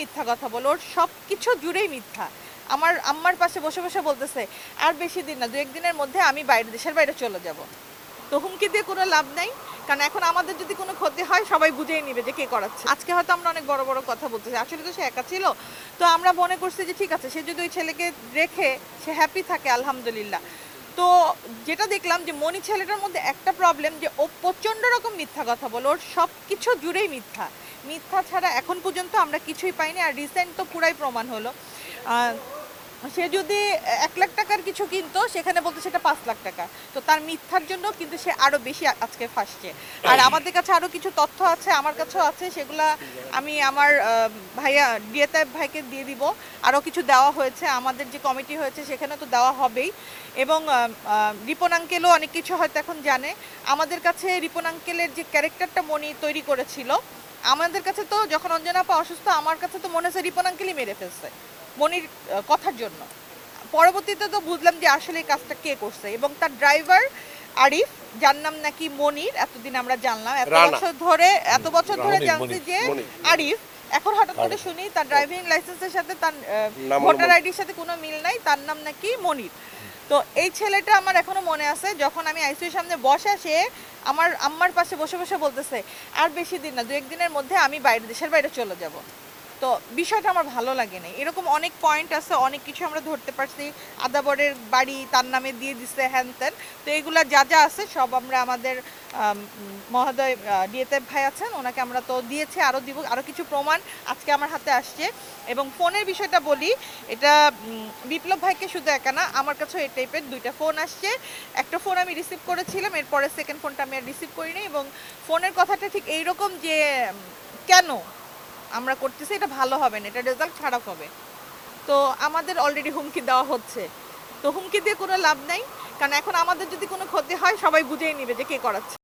মিথ্যা কথা বলো, ওর সব কিছু জুড়েই মিথ্যা। আমার আম্মার পাশে বসে বসে বলতেছে, আর বেশি দিন না দু একদিনের মধ্যে আমি বাইরে, দেশের বাইরে চলে যাব। তো হুমকি দিয়ে কোনো লাভ নাই, কারণ এখন আমাদের যদি কোনো ক্ষতি হয়, সবাই বুঝেই নিবে যে কে করাচ্ছে। আজকে হয়তো আমরা অনেক বড় বড় কথা বলতেছি, আসলে তো সে একা ছিল। তো আমরা মনে করছি যে ঠিক আছে, সে যদি ওই ছেলেকে রেখে সে হ্যাপি থাকে, আলহামদুলিল্লাহ। তো যেটা দেখলাম যে মনি ছেলেটার মধ্যে একটা প্রবলেম যে ও প্রচণ্ড রকম মিথ্যা কথা বলে, ওর সব কিছু জুড়েই মিথ্যা। মিথ্যা ছাড়া এখন পর্যন্ত আমরা কিছুই পাইনি, আর রিসেন্ট তো পুরাই প্রমাণ হলো। সে যদি এক লাখ টাকার কিছু কিনতো, সেখানে বলতো সেটা পাঁচ লাখ টাকা। তো তার মিথ্যার জন্য কিন্তু সে আরও বেশি আজকে ফাঁসছে। আর আমাদের কাছে আরও কিছু তথ্য আছে, আমার কাছেও আছে, সেগুলা আমি আমার ভাইয়া ডিএতাব ভাইকে দিয়ে দিব। আরও কিছু দেওয়া হয়েছে, আমাদের যে কমিটি হয়েছে সেখানে তো দেওয়া হবেই। এবং রিপন আঙ্কেলও অনেক কিছু হয়তো এখন জানে। আমাদের কাছে রিপন আঙ্কেলের যে ক্যারেক্টারটা মনি তৈরি করেছিল, আমাদের কাছে তো, যখন অঞ্জনা আপা অসুস্থ, আমার কাছে তো মনে হচ্ছে রিপন আঙ্কেলই মেরে ফেলছে। মনির কথার জন্য। পরবর্তীতে তো বুঝলাম যে আসলে এই কাজটা কে করছে এবং তার ড্রাইভার আরিফ যার নাম নাকি মনির এতদিন আমরা জানলাম এত বছর ধরে এত বছর ধরে জানছি যে আরিফ এখন হঠাৎ করে শুনি তার ড্রাইভিং লাইসেন্সের সাথে তার ভোটার। আইডির সাথে কোনো মিল নাই তার নাম নাকি মনির। তো এই ছেলেটা আমার এখনও মনে আছে যখন আমি আইসিইউর সামনে বসা সে আমার আম্মার পাশে বসে বসে বলতেছে আর বেশি দিন না দু একদিনের মধ্যে আমি বাইরে দেশের বাইরে চলে যাব। তো বিষয়টা আমার ভালো লাগে না এরকম অনেক পয়েন্ট আছে, অনেক কিছু আমরা ধরতে পারছি। আদাবরের বাড়ি তার নামে দিয়ে দিচ্ছে হ্যান ত্যান তো এগুলা যা যা আছে সব আমরা আমাদের মহোদয় ডিএতে ভাই আছেন, ওনাকে আমরা তো দিয়েছি, আরও দিব, আরও কিছু প্রমাণ আজকে আমার হাতে আসছে। এবং ফোনের বিষয়টা বলি, এটা বিপ্লব ভাইকে শুধু একা না, আমার কাছেও এই টাইপের দুইটা ফোন আসছে। একটা ফোন আমি রিসিভ করেছিলাম, এরপরে সেকেন্ড ফোনটা আমি আর রিসিভ করিনি এবং ফোনের কথাটা ঠিক এইরকম যে কেন? আমরা করতেছি, এটা ভালো হবে না, এটা রেজাল্ট খারাপ হবে। তো আমাদের অলরেডি হুমকি দেওয়া হচ্ছে। তো হুমকি দিয়ে কোনো লাভ নাই, কারণ এখন আমাদের যদি কোনো ক্ষতি হয়, সবাই বুঝেই নিবে যে কে করাচ্ছে।